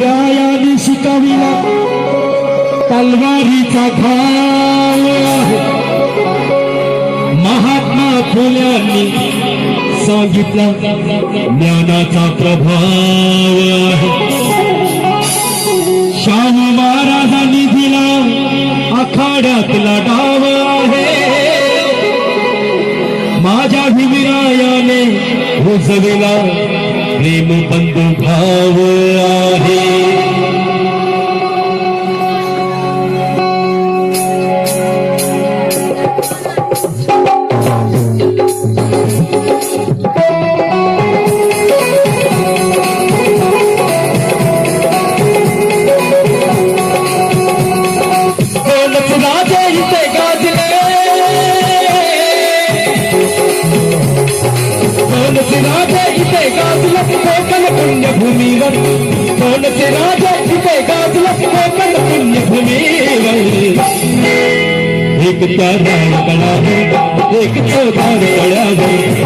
पुरायाने शिकाविला. तलवारीचा घाव महात्मा फुल्यांनी सांगितला ज्ञानाचा प्रभाव शाहू महाराजांनी दिला आखाड्यातला डाव आहे. माझ्या हिमिरायाने रुजविला प्रेम बंधू भाव कोणच राजे इथे गाजलं कोकण पुण्यभूमीवर कोणच राजे इथे गाजलं कोकण पुण्यभूमीवर एक त्या रायकळावर एक चौदार कळ्यावर